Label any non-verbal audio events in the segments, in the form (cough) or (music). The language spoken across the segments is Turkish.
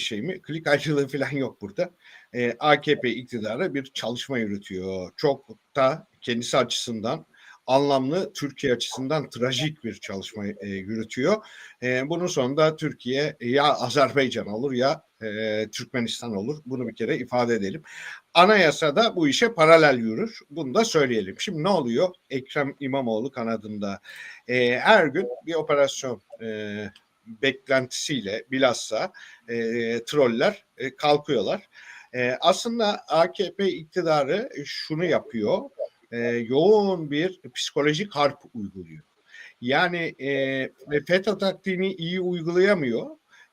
şey mi? Klik ayrılığı falan yok burada. Ee, AKP iktidarı bir çalışma yürütüyor. Çok da kendisi açısından anlamlı, Türkiye açısından trajik bir çalışma e, yürütüyor. E, bunun sonunda Türkiye ya Azerbaycan olur ya e, Türkmenistan olur. Bunu bir kere ifade edelim. Anayasada bu işe paralel yürür. Bunu da söyleyelim. Şimdi ne oluyor? Ekrem İmamoğlu kanadında e, her gün bir operasyon e, beklentisiyle bilhassa e, troller e, kalkıyorlar. E, aslında AKP iktidarı şunu yapıyor. E, yoğun bir psikolojik harp uyguluyor. Yani e, FETÖ taktiğini iyi uygulayamıyor.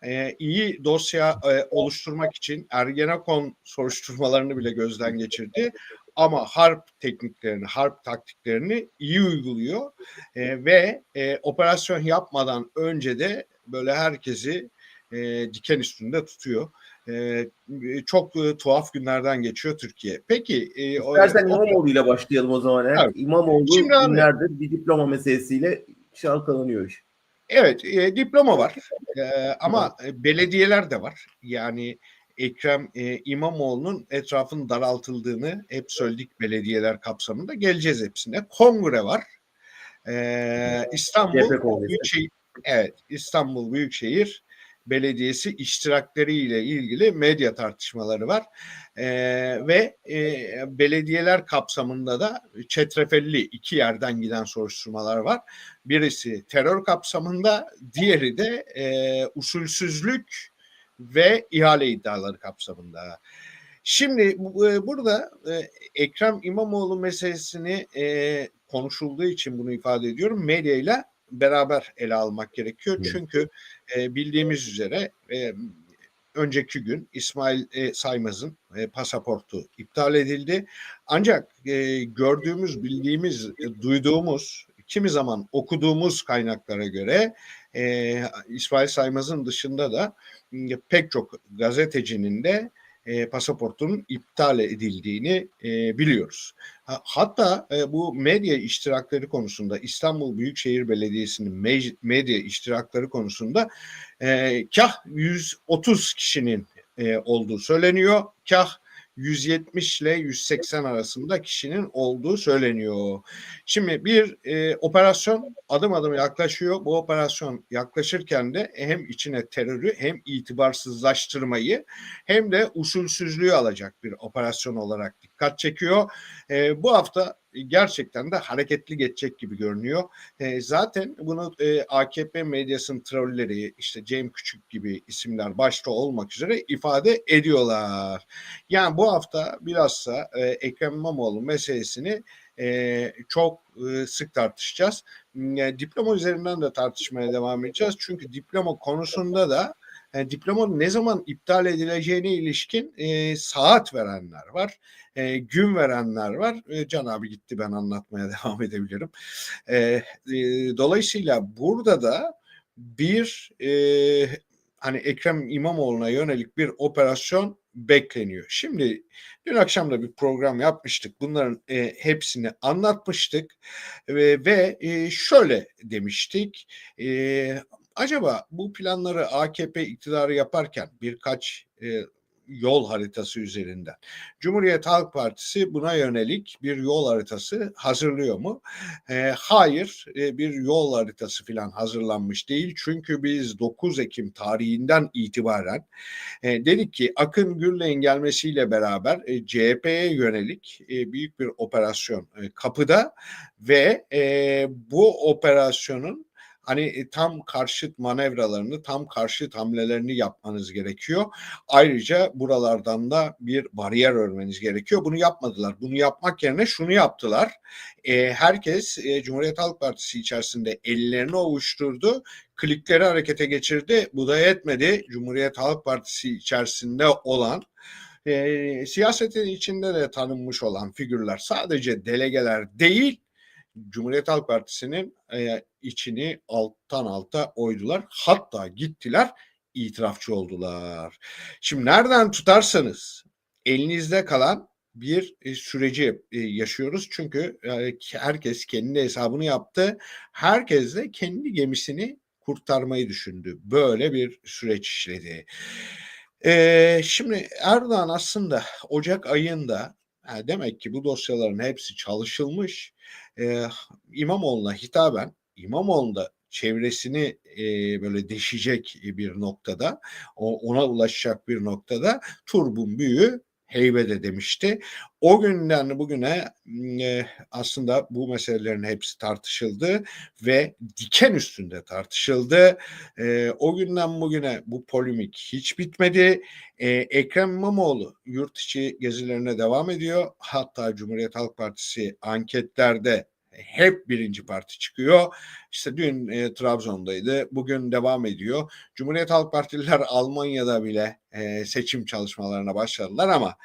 E, iyi dosya e, oluşturmak için Ergenekon soruşturmalarını bile gözden geçirdi. Ama harp tekniklerini, harp taktiklerini iyi uyguluyor e, ve e, operasyon yapmadan önce de böyle herkesi e, diken üstünde tutuyor. E, çok e, tuhaf günlerden geçiyor Türkiye. Peki. E, İstersen İmamoğlu ile başlayalım o zaman. Evet. İmamoğlu Şimdi abi- günlerdir bir diploma meselesiyle çalkalanıyor iş. Evet, e, diploma var E, ama e, belediyeler de var. Yani Ekrem e, İmamoğlu'nun etrafının daraltıldığını hep söyledik belediyeler kapsamında. Geleceğiz hepsine. Kongre var. E, İstanbul. Büyükşehir, evet, İstanbul Büyükşehir Belediyesi iştirakleriyle ilgili medya tartışmaları var. E, ve e, belediyeler kapsamında da çetrefelli iki yerden giden soruşturmalar var. Birisi terör kapsamında, diğeri de e, usulsüzlük ve ihale iddiaları kapsamında. Şimdi bu- burada Ekrem İmamoğlu meselesini konuşulduğu için bunu ifade ediyorum. Medyayla beraber ele almak gerekiyor. Evet. Çünkü e, bildiğimiz üzere e, önceki gün İsmail e, Saymaz'ın e, pasaportu iptal edildi. Ancak e, gördüğümüz, bildiğimiz, e, duyduğumuz, kimi zaman okuduğumuz kaynaklara göre e, İsmail Saymaz'ın dışında da m, pek çok gazetecinin de e, pasaportunun iptal edildiğini e, biliyoruz. Ha- Hatta e, bu medya iştirakları konusunda İstanbul Büyükşehir Belediyesi'nin medya iştirakları konusunda e, kah 130 kişinin e, olduğu söyleniyor. Kah 170 ile 180 arasında kişinin olduğu söyleniyor. Şimdi bir e, operasyon adım adım yaklaşıyor. Bu operasyon yaklaşırken de hem içine terörü hem itibarsızlaştırmayı hem de usulsüzlüğü alacak bir operasyon olarak dikkat çekiyor. E, bu hafta gerçekten de hareketli geçecek gibi görünüyor. E, zaten bunu e, AKP medyasının trolleri işte Cem Küçük gibi isimler başta olmak üzere ifade ediyorlar. Yani bu hafta bilhassa e, Ekrem İmamoğlu meselesini e, çok e, sık tartışacağız. E, diploma üzerinden de tartışmaya devam edeceğiz. Çünkü diploma konusunda da e, diplomanın ne zaman iptal edileceğine ilişkin e, saat verenler var, e, gün verenler var. E, Can abi gitti ben anlatmaya (laughs) devam edebilirim. E, e, dolayısıyla burada da bir e, hani Ekrem İmamoğlu'na yönelik bir operasyon bekleniyor. Şimdi dün akşam da bir program yapmıştık. Bunların e, hepsini anlatmıştık ve, ve e, şöyle demiştik. E, acaba bu planları AKP iktidarı yaparken birkaç e, yol haritası üzerinden Cumhuriyet Halk Partisi buna yönelik bir yol haritası hazırlıyor mu? E, hayır, e, bir yol haritası falan hazırlanmış değil. Çünkü biz 9 Ekim tarihinden itibaren e, dedik ki Akın Gürley'in gelmesiyle beraber e, CHP'ye yönelik e, büyük bir operasyon e, kapıda ve e, bu operasyonun hani e, tam karşıt manevralarını, tam karşıt hamlelerini yapmanız gerekiyor. Ayrıca buralardan da bir bariyer örmeniz gerekiyor. Bunu yapmadılar. Bunu yapmak yerine şunu yaptılar. E, herkes e, Cumhuriyet Halk Partisi içerisinde ellerini ovuşturdu. Klikleri harekete geçirdi. Bu da yetmedi. Cumhuriyet Halk Partisi içerisinde olan e, siyasetin içinde de tanınmış olan figürler sadece delegeler değil Cumhuriyet Halk Partisi'nin e, içini alttan alta oydular. Hatta gittiler itirafçı oldular. Şimdi nereden tutarsanız elinizde kalan bir e, süreci e, yaşıyoruz. Çünkü e, herkes kendi hesabını yaptı. Herkes de kendi gemisini kurtarmayı düşündü. Böyle bir süreç işledi. Şimdi Erdoğan aslında Ocak ayında demek ki bu dosyaların hepsi çalışılmış. Ee, İmamoğlu'na hitaben İmamoğlu'nda çevresini e, böyle deşecek bir noktada, o, ona ulaşacak bir noktada turbun büyüğü heybede demişti. O günden bugüne e, aslında bu meselelerin hepsi tartışıldı ve diken üstünde tartışıldı. E, o günden bugüne bu polemik hiç bitmedi. E, Ekrem İmamoğlu yurt içi gezilerine devam ediyor. Hatta Cumhuriyet Halk Partisi anketlerde hep birinci parti çıkıyor. İşte dün e, Trabzon'daydı, bugün devam ediyor. Cumhuriyet Halk Partililer (laughs) Almanya'da bile e, seçim çalışmalarına başladılar ama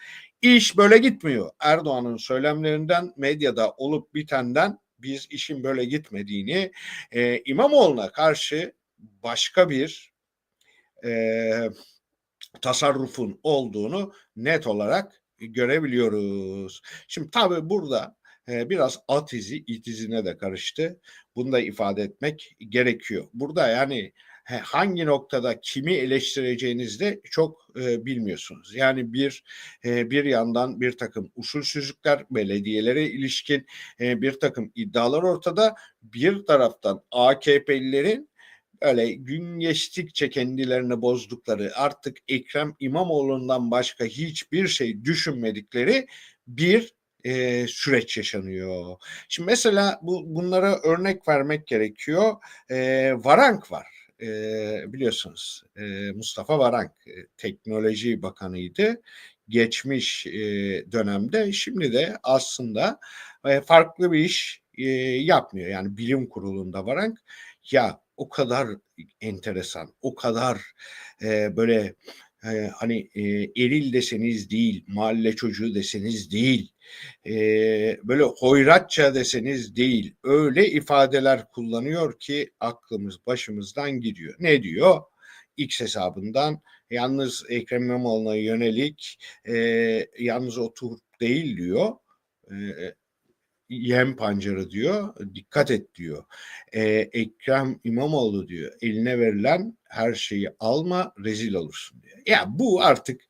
iş böyle gitmiyor. Erdoğan'ın söylemlerinden, medyada olup bitenden biz işin böyle gitmediğini, e, İmamoğlu'na karşı başka bir e, tasarrufun olduğunu net olarak görebiliyoruz. Şimdi tabii burada e, biraz at izi it izine de karıştı. Bunu da ifade etmek gerekiyor. Burada yani hangi noktada kimi eleştireceğinizi de çok e, bilmiyorsunuz. Yani bir e, bir yandan bir takım usulsüzlükler belediyelere ilişkin e, bir takım iddialar ortada. Bir taraftan AKP'lilerin öyle gün geçtikçe kendilerini bozdukları artık Ekrem İmamoğlu'ndan başka hiçbir şey düşünmedikleri bir e, süreç yaşanıyor. Şimdi mesela bu bunlara örnek vermek gerekiyor. E, Varank var. E, biliyorsunuz e, Mustafa Varank e, teknoloji bakanıydı geçmiş e, dönemde. Şimdi de aslında e, farklı bir iş e, yapmıyor. Yani bilim kurulunda Varank ya o kadar enteresan, o kadar e, böyle e, hani e, eril deseniz değil, mahalle çocuğu deseniz değil, e, böyle hoyratça deseniz değil, öyle ifadeler kullanıyor ki aklımız başımızdan gidiyor. Ne diyor? X hesabından yalnız Ekrem İmamoğlu'na yönelik e, yalnız o Turp değil diyor. E, yem pancarı diyor. Dikkat et diyor. Ee, Ekrem İmamoğlu diyor. Eline verilen her şeyi alma rezil olursun diyor. Ya bu artık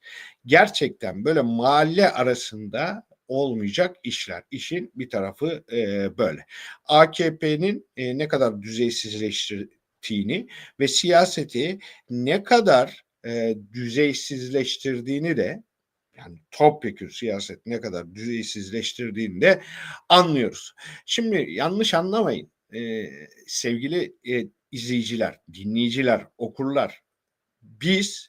gerçekten böyle mahalle arasında olmayacak işler. İşin bir tarafı e, böyle. AKP'nin e, ne kadar düzeysizleştirdiğini ve siyaseti ne kadar e, düzeysizleştirdiğini de yani topyekun siyaset ne kadar düzeysizleştirdiğini de anlıyoruz. Şimdi yanlış anlamayın e, sevgili e, izleyiciler, dinleyiciler, okurlar. Biz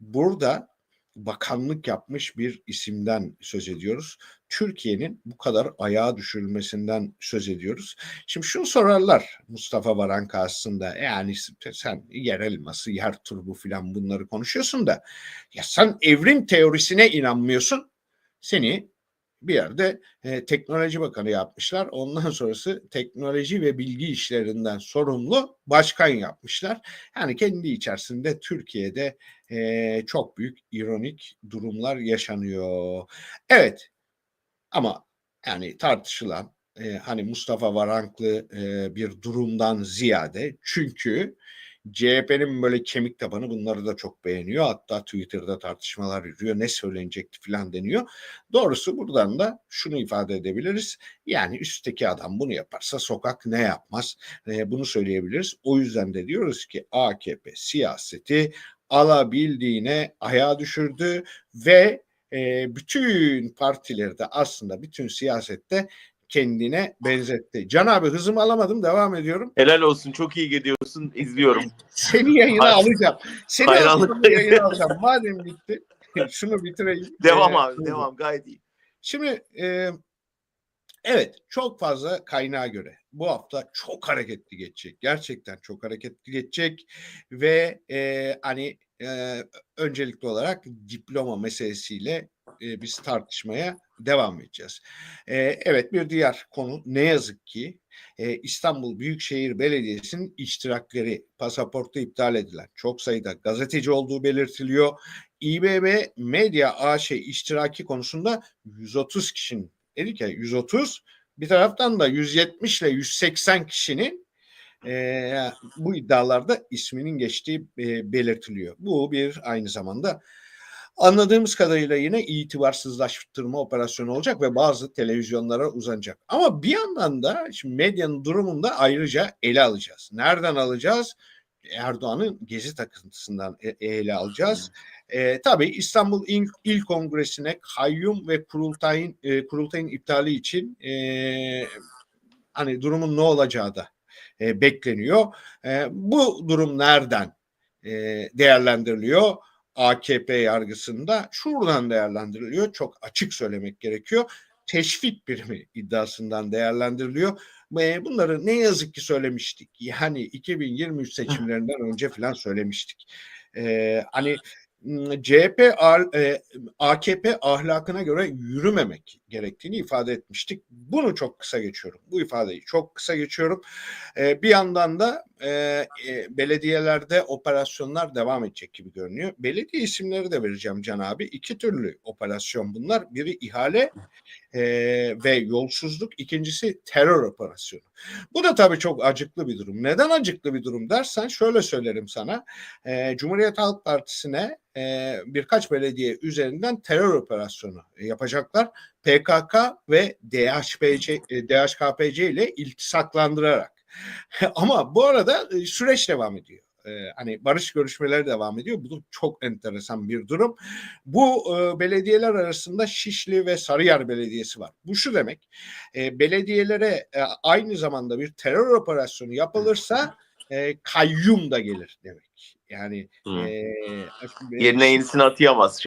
burada bakanlık yapmış bir isimden söz ediyoruz. Türkiye'nin bu kadar ayağa düşürülmesinden söz ediyoruz. Şimdi şunu sorarlar Mustafa Varank aslında yani sen yer elması, yer turbu filan bunları konuşuyorsun da ya sen evrim teorisine inanmıyorsun. Seni bir yerde e, teknoloji bakanı yapmışlar. Ondan sonrası teknoloji ve bilgi işlerinden sorumlu başkan yapmışlar. Yani kendi içerisinde Türkiye'de e, çok büyük ironik durumlar yaşanıyor. Evet ama yani tartışılan e, hani Mustafa Varanklı e, bir durumdan ziyade çünkü CHP'nin böyle kemik tabanı bunları da çok beğeniyor. Hatta Twitter'da tartışmalar yürüyor. Ne söylenecekti falan deniyor. Doğrusu buradan da şunu ifade edebiliriz. Yani üstteki adam bunu yaparsa sokak ne yapmaz? E, bunu söyleyebiliriz. O yüzden de diyoruz ki AKP siyaseti alabildiğine ayağa düşürdü ve e, bütün partileri de aslında bütün siyasette kendine benzetti. Can abi hızımı alamadım devam ediyorum. Helal olsun çok iyi gidiyorsun izliyorum. Seni yayına alacağım. Seni Hayranlık- yayına alacağım. Madem bitti (laughs) şunu bitireyim. Devam Ee, abi devam gayet iyi. Şimdi e, evet çok fazla kaynağa göre bu hafta çok hareketli geçecek. Gerçekten çok hareketli geçecek ve e, hani e, öncelikli olarak diploma meselesiyle e, biz tartışmaya devam edeceğiz. E, evet bir diğer konu ne yazık ki e, İstanbul Büyükşehir Belediyesi'nin iştirakleri pasaportu iptal edilen çok sayıda gazeteci olduğu belirtiliyor. İBB Medya AŞ iştiraki konusunda 130 kişinin dedik ya 130 bir taraftan da 170 ile 180 kişinin e, bu iddialarda isminin geçtiği e, belirtiliyor. Bu bir aynı zamanda Anladığımız kadarıyla yine itibarsızlaştırma operasyonu olacak ve bazı televizyonlara uzanacak. Ama bir yandan da şimdi medyanın durumunu da ayrıca ele alacağız. Nereden alacağız? Erdoğan'ın gezi takıntısından e- ele alacağız. E, tabii İstanbul İl, İl Kongresi'ne kayyum ve kurultayın e, kurultayın iptali için e, hani durumun ne olacağı da e, bekleniyor. E, bu durum nereden e, değerlendiriliyor? AKP yargısında şuradan değerlendiriliyor. Çok açık söylemek gerekiyor. Teşvik birimi iddiasından değerlendiriliyor. E, bunları ne yazık ki söylemiştik. Yani 2023 seçimlerinden önce falan söylemiştik. E, hani CHP A- e, AKP ahlakına göre yürümemek gerektiğini ifade etmiştik. Bunu çok kısa geçiyorum. Bu ifadeyi çok kısa geçiyorum. E, bir yandan da e, e, belediyelerde operasyonlar devam edecek gibi görünüyor. Belediye isimleri de vereceğim Can abi. İki türlü operasyon bunlar. Biri ihale e, ve yolsuzluk. İkincisi terör operasyonu. Bu da tabii çok acıklı bir durum. Neden acıklı bir durum dersen şöyle söylerim sana. E, Cumhuriyet Halk Partisi'ne e, birkaç belediye üzerinden terör operasyonu yapacaklar. PKK ve DHPC, e, DHKPC ile iltisaklandırarak. (laughs) Ama bu arada e, süreç devam ediyor. E, hani barış görüşmeleri devam ediyor. Bu da çok enteresan bir durum. Bu e, belediyeler arasında Şişli ve Sarıyer Belediyesi var. Bu şu demek. E, belediyelere e, aynı zamanda bir terör operasyonu yapılırsa e, kayyum da gelir demek. Yani e, Yerine yenisini atayamaz